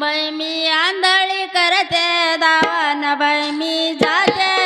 बाई मी आंधळी करते दावान बाई मी जाते.